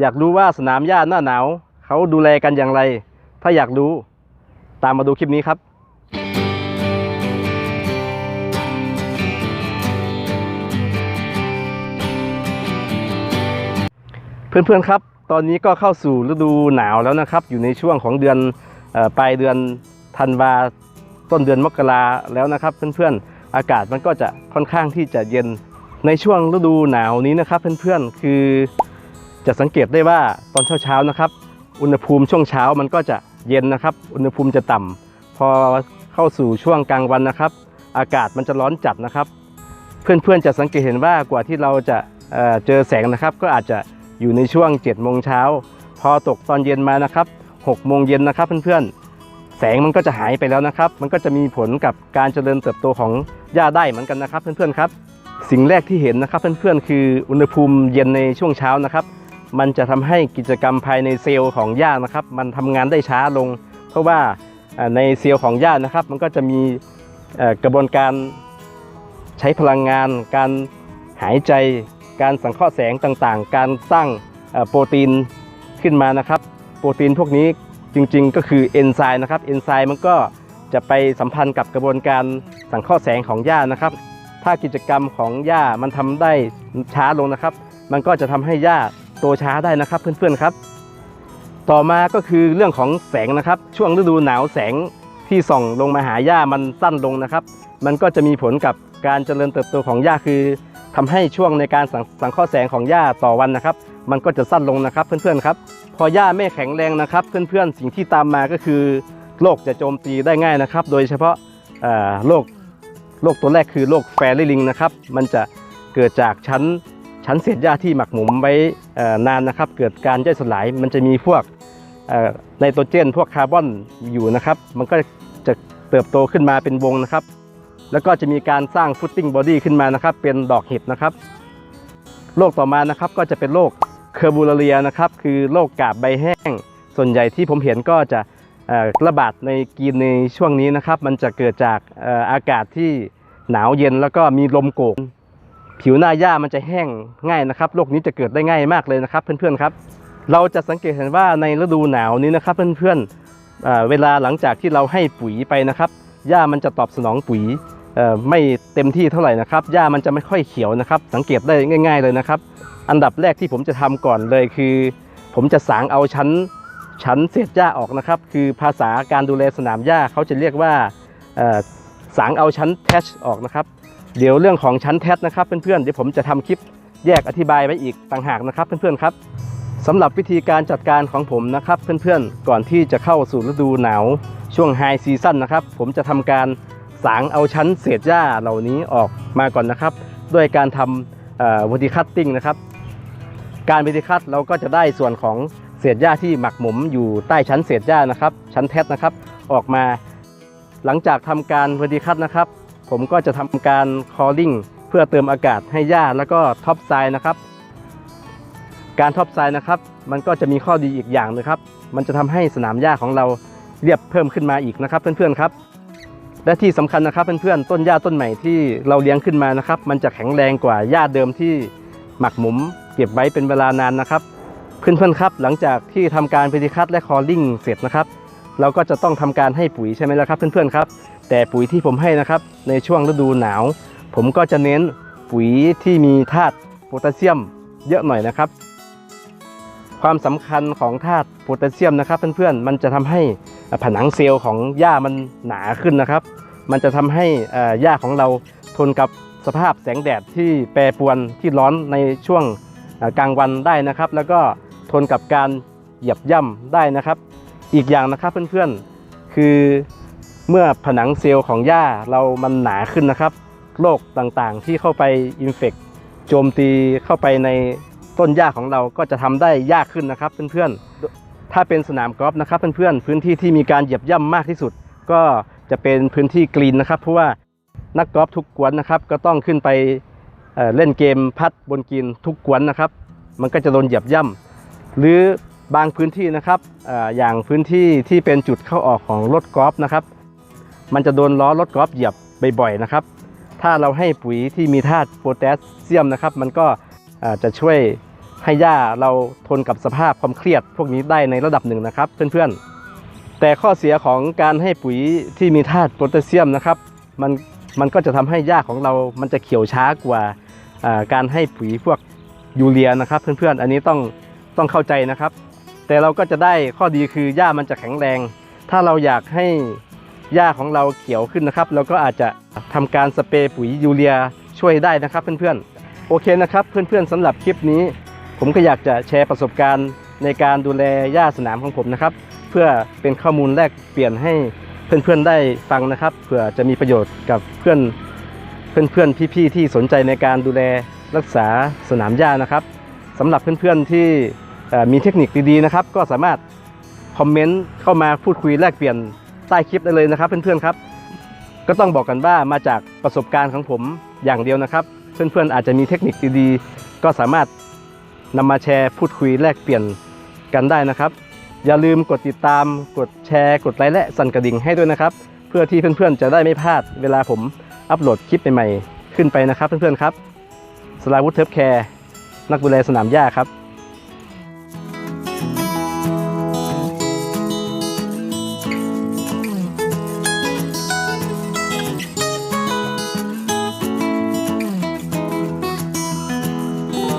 อยากรู้ว่าสนามหญ้าหน้าหนาวเขาดูแลกันอย่างไร ถ้าอยากรู้ตามมาดูคลิปนี้ครับเพื่อนๆครับ ตอนนี้ก็เข้าสู่ฤดูหนาวแล้วนะครับ อยู่ในช่วงของเดือนออปลายเดือนธันวาต้นเดือนมกราแล้วนะครับ เพื่อนๆ อากาศมันก็จะค่อนข้างที่จะเย็นในช่วงฤดูหนาวนี้นะครับ เพื่อนๆ คือ จะสังเกตได้ว่าตอนเช้าๆนะครับ อุณหภูมิช่วงเช้ามันก็จะเย็นนะครับ อุณหภูมิจะต่ำพอเข้าสู่ช่วงกลางวันนะครับ อากาศมันจะร้อนจัดนะครับ เพื่อนๆจะสังเกตเห็นว่ากว่าที่เราจะเเจอแสงนะครับ ก็อาจจะอยู่ในช่วง7จ็ดโมงเช้าพอตกตอนเย็นมานะครับ6กโมงเย็นนะครับเพื่อนๆแสงมันก็จะหายไปแล้วนะครับ มันก็จะมีผลกับการเจริญเติบโตของหญ้าได้เหมือนกันนะครับเพื่อนๆครับ สิ่งแรกที่เห็นนะครับเพื่อนๆคืออุณหภูมิเย็นในช่วงเช้านะครับ มันจะทำให้กิจกรรมภายในเซลล์ของหญ้านะครับ มันทำงานได้ช้าลง เพราะว่าในเซลล์ของหญ้านะครับ มันก็จะมีกระบวนการใช้พลังงาน การหายใจ การสังเคราะห์แสงต่างๆ การสร้างโปรตีนขึ้นมานะครับ โปรตีนพวกนี้จริงๆ ก็คือเอนไซม์นะครับ เอนไซม์มันก็จะไปสัมพันธ์กับกระบวนการสังเคราะห์แสงของหญ้านะครับ ถ้ากิจกรรมของหญ้ามันทำได้ช้าลงนะครับ มันก็จะทำให้หญ้า โตช้าได้นะครับเพื่อนๆครับ ต่อมาก็คือเรื่องของแสงนะครับ ช่วงฤดูหนาวแสงที่ส่องลงมาหาหญ้ามันสั้นลงนะครับ มันก็จะมีผลกับการเจริญเติบโตของหญ้าคือทำให้ช่วงในการสังสงเคราะห์แสงของหญ้าต่อวันนะครับ มันก็จะสั้นลงนะครับเพื่อนๆครับ พอหญ้าไม่แข็งแรงนะครับ เพื่อนๆสิ่งที่ตามมาก็คือโรคจะโจมตีได้ง่ายนะครับ โดยเฉพาะโรคโรคตัวแรกคือโรคแฟริลิงนะครับ มันจะเกิดจากชั้น ชั้นเศษหญ้าที่หมักหมมไว้นานนะครับ เกิดการย่อยสลาย มันจะมีพวกไนโตรเจน พวกคาร์บอนอยู่นะครับ มันก็จะเติบโตขึ้นมาเป็นวงนะครับ แล้วก็จะมีการสร้างฟุตติ้งบอดี้ขึ้นมานะครับ เป็นดอกเห็ดนะครับ โรคต่อมานะครับก็จะเป็นโรคเคอร์บูลเรียนะครับ คือโรคกาบใบแห้ง ส่วนใหญ่ที่ผมเห็นก็จะระบาดในกรีนในช่วงนี้นะครับ มันจะเกิดจากเอ่ออากาศที่หนาวเย็นแล้วก็มีลมโกก ผิวหน้าหญ้ามันจะแห้งง่ายนะครับโรคนี้จะเกิดได้ง่ายมากเลยนะครับ เพื่อนๆครับ เราจะสังเกตเห็นว่าในฤดูหนาวนี้นะครับ เพื่อนๆเวลาหลังจากที่เราให้ปุ๋ยไปนะครับหญ้ามันจะตอบสนองปุ๋ยไม่เต็มที่เท่าไหร่นะครับหญ้ามันจะไม่ค่อยเขียวนะครับ สังเกตได้ง่าย ๆเลยนะครับ อันดับแรกที่ผมจะทำก่อนเลยคือ ผมจะสางเอาชั้นชั้นเศษหญ้าออกนะครับ คือภาษาการดูแลสนามหญ้าเขาจะเรียกว่าสางเอาชั้นแทชออกนะครับ เดี๋ยวเรื่องของชั้นแทชนะครับเพื่อนๆเดี๋ยวผมจะทำคลิปแยกอธิบายไว้อีกต่างหากนะครับเพื่อนๆครับสำหรับวิธีการจัดการของผมนะครับเพื่อนๆก่อนที่จะเข้าสู่ฤดูหนาวช่วงไฮซีซั่นนะครับผมจะทำการสางเอาชั้นเศษหญ้าเหล่านี้ออกมาก่อนนะครับ ด้วยการทำวิธีคัตติ้งนะครับการวิธีคัดเราก็จะได้ส่วนของเศษหญ้าที่หมักหมมอยู่ใต้ชั้นเศษหญ้านะครับ ชั้นแทสนะครับออกมา หลังจากทำการวิธีคัดนะครับ ผมก็จะทำการคอลลิ่งเพื่อเติมอากาศให้หญ้าแล้วก็ท็อปไซน์นะครับ การท็อปไซน์นะครับ มันก็จะมีข้อดีอีกอย่างนะครับ มันจะทำให้สนามหญ้าของเราเรียบเพิ่มขึ้นมาอีกนะครับ เพื่อนๆครับ และที่สำคัญนะครับเพื่อนๆต้นหญ้าต้นใหม่ที่เราเลี้ยงขึ้นมานะครับ มันจะแข็งแรงกว่าหญ้าเดิมที่หมักหมม เก็บไว้เป็นเวลานานนะครับเพื่อนๆครับ หลังจากที่ทำการพิธีคัดและคอลลิ่งเสร็จนะครับ เราก็จะต้องทำการให้ปุ๋ยใช่ไหมล่ะครับเพื่อนๆครับ แต่ปุ๋ยที่ผมให้นะครับในช่วงฤดูหนาว ผมก็จะเน้นปุ๋ยที่มีธาตุโพแทสเซียมเยอะหน่อยนะครับ ความสำคัญของธาตุโพแทสเซียมนะครับเพื่อนๆมันจะทำให้ผนังเซลล์ของหญ้ามันหนาขึ้นนะครับ มันจะทำให้หญ้าของเราทนกับสภาพแสงแดดที่แปรปรวนที่ร้อนในช่วงกลางวันได้นะครับ แล้วก็ทนกับการเหยียบย่ำได้นะครับ อีกอย่างนะครับเพื่อนๆ คือเมื่อผนังเซลล์ของหญ้าเรามันหนาขึ้นนะครับโรคต่างๆ ที่เข้าไปอินเฟกโจมตีเข้าไปในต้นหญ้าของเราก็จะทำได้ยากขึ้นนะครับเพื่อนๆ ถ้าเป็นสนามกอล์ฟนะครับเพื่อนๆ พื้นที่ที่มีการเหยียบย่ำมากที่สุด ก็จะเป็นพื้นที่กรีนนะครับ เพราะว่านักกอล์ฟทุกกวนนะครับ ก็ต้องขึ้นไปเเล่นเกมพัดบนกรีนทุกกวนนะครับ มันก็จะโดนเหยียบย่ำหรือ บางพื้นที่นะครับออย่างพื้นที่ที่เป็นจุดเข้าออกของรถกอล์ฟนะครับ มันจะโดนล้อรถกอล์ฟเหยียบบ่อยๆนะครับ ถ้าเราให้ปุ๋ยที่มีธาตุโพแทสเซียมนะครับ มันก็จะช่วยให้หญ้าเราทนกับสภาพความเครียดพวกนี้ได้ในระดับหนึ่งนะครับ เพื่อนๆ แต่ข้อเสียของการให้ปุ๋ยที่มีธาตุโพแทสเซียมนะครับ มันมันก็จะทำให้หญ้าของเรา มันจะเขียวช้ากว่าการให้ปุ๋ยพวกยูเรียนะครับ เพื่อนๆ อันนี้ต้องต้องเข้าใจนะครับ แต่เราก็จะได้ข้อดีคือหญ้ามันจะแข็งแรง ถ้าเราอยากให้หญ้าของเราเขียวขึ้นนะครับเราก็อาจจะทำการสเปรย์ปุ๋ยยูเรียช่วยได้นะครับเพื่อนๆโอเคนะครับ เพื่อนๆสำหรับคลิปนี้ ผมก็อยากจะแชร์ประสบการณ์ในการดูแลหญ้าสนามของผมนะครับ เพื่อเป็นข้อมูลแลกเปลี่ยนให้เพื่อนๆได้ฟังนะครับเพื่อจะมีประโยชน์กับเพื่อนเพื่อนๆพี่ๆที่สนใจในการดูแลรักษาสนามหญ้านะครับสำหรับเพื่อนๆที่ มีเทคนิคดีๆนะครับ ก็สามารถคอมเมนต์เข้ามาพูดคุยแลกเปลี่ยนใต้คลิปได้เลยนะครับ เพื่อนๆครับ ก็ต้องบอกกันว่ามาจากประสบการณ์ของผมอย่างเดียวนะครับ เพื่อนๆอาจจะมีเทคนิคดีๆ ก็สามารถนำมาแชร์พูดคุยแลกเปลี่ยนกันได้นะครับ อย่าลืมกดติดตาม กดแชร์ กดไลค์และสั่นกระดิ่งให้ด้วยนะครับ เพื่อที่เพื่อนๆจะได้ไม่พลาดเวลาผมอัปโหลดคลิปใหม่ๆขึ้นไปนะครับ เพื่อนๆครับสลาวุธเทิร์ฟแคร์นักดูแลสนามหญ้าครับ